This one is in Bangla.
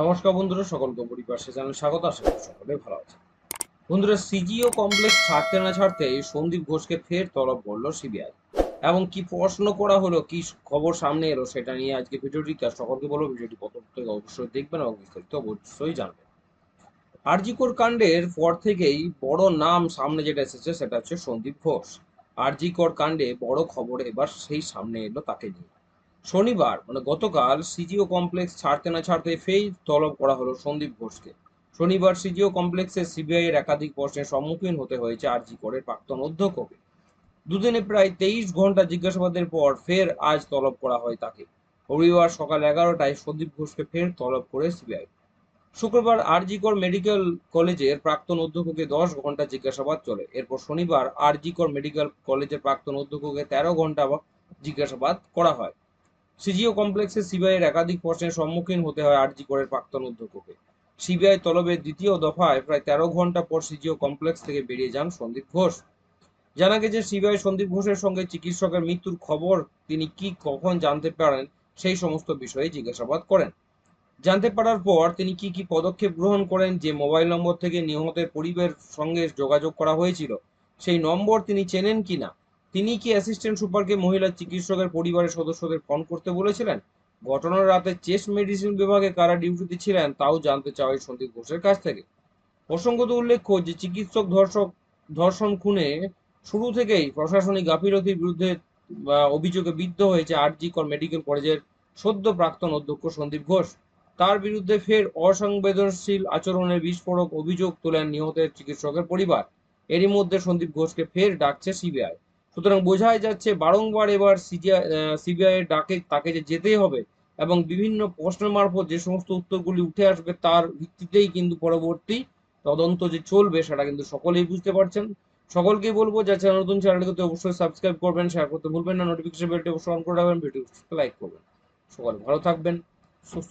নমস্কার বন্ধুরা, সকলকে পরিপার্শ্বে চ্যানেল স্বাগত, আশা করি সকলে ভালো আছে বন্ধুরা, সিজিও কমপ্লেক্স ছাড়তে না ছাড়তে সন্দীপ ঘোষকে ফের তলব করল সিবিআই। এবং কি প্রশ্ন করা হলো, কি খবর সামনে এলো, সেটা নিয়ে আজকে ভিডিওটি সকলকে বলব, ভিডিওটি প্রথম থেকে অবশ্যই দেখবেন এবং বিস্তারিত অবশ্যই জানবেন। আরজিকর কাণ্ডের পর থেকেই বড় নাম সামনে যেটা এসেছে, সেটা হচ্ছে সন্দীপ ঘোষ। আরজিকর কাণ্ডে বড় খবর এবার সেই সামনে এলো তাকে নিয়ে। শনিবার মানে গতকাল সিজিও কমপ্লেক্স ছাড়তে না ছাড়তে ফের তলব করা হলো সন্দীপ ঘোষকে। শনিবার সিজিও কমপ্লেক্সে সিবিআই এর একাধিক প্রশ্নের সম্মুখীন হতে হয়েছে আরজি করের প্রাক্তন অধ্যক্ষকে। দুদিনে প্রায় তেইশ ঘণ্টা জিজ্ঞাসাবাদের পর ফের আজ তলব করা হয় তাকে। রবিবার সকাল এগারোটায় সন্দীপ ঘোষকে ফের তলব করে সিবিআই। শুক্রবার আরজিকর মেডিকেল কলেজের প্রাক্তন অধ্যক্ষকে দশ ঘণ্টা জিজ্ঞাসাবাদ চলে। এরপর শনিবার আরজিকর মেডিকেল কলেজের প্রাক্তন অধ্যক্ষকে তেরো ঘণ্টা জিজ্ঞাসাবাদ করা হয়। সিজিও কমপ্লেক্সে সিবিআই এর একাধিক প্রশ্নের সম্মুখীন হতে হয় আরজি করের প্রাক্তন অধ্যক্ষকে সিবিআই তলবের দ্বিতীয় দফায় প্রায় তেরো ঘণ্টা পর সিজিও কমপ্লেক্স থেকে বেরিয়ে যান সন্দীপ ঘোষ। জানা গেছে, সিবিআই সন্দীপ ঘোষের সঙ্গে চিকিৎসকের মৃত্যুর খবর তিনি কি কখন জানতে পারেন সেই সমস্ত বিষয়ে জিজ্ঞাসাবাদ করেন। জানতে পারার পর তিনি কি কি পদক্ষেপ গ্রহণ করেন যে মোবাইল নম্বর থেকে নিহতের পরিবারের সঙ্গে যোগাযোগ করা হয়েছিল, সেই নম্বর তিনি চেনেন কিনা তিনি কি অ্যাসিস্ট্যান্ট সুপারকে মহিলা চিকিৎসকের পরিবারের সদস্যদের ফোন করতে বলেছিলেন? ঘটনার রাতে চেস্ট মেডিসিন বিভাগে কারা ডিউটিতে ছিলেন তাও জানতে চাওয়া সন্দীপ ঘোষের কাছ থেকে। প্রসঙ্গত উল্লেখ্য যে, চিকিৎসক ধর্ষক ধর্ষণ খুনে শুরু থেকেই প্রশাসনিক গাফিলতির বিরুদ্ধে অভিযোগে বিদ্ধ হয়েছে আরজি কর মেডিকেল কলেজের সদ্য প্রাক্তন অধ্যক্ষ সন্দীপ ঘোষ। তার বিরুদ্ধে ফের অসংবেদনশীল আচরণের বিস্ফোরক অভিযোগ তোলেন নিহতের চিকিৎসকের পরিবার। এরই মধ্যে সন্দীপ ঘোষকে ফের ডাকছে সিবিআই সুতরাং বোঝাই যাচ্ছে বারংবার এবার সিবিআই এর ডাকে তাকে যে যেতেই হবে এবং বিভিন্ন প্রশ্নের মারফত যে সমস্ত উত্তরগুলি উঠে আসবে তার ভিত্তিতেই কিন্তু পরবর্তী তদন্ত যে চলবে সেটা কিন্তু সকলেই বুঝতে পারছেন। সকলকেই বলব যা চ্যানেল নতুন চ্যানেলটিতে অবশ্যই সাবস্ক্রাইব করবেন শেয়ার করতে ভুলবেন না নোটিফিকেশন বেলটি অবশ্যই অন করে রাখবেন ভিডিও লাইক করবেন। সকলে ভালো থাকবেন, সুস্থ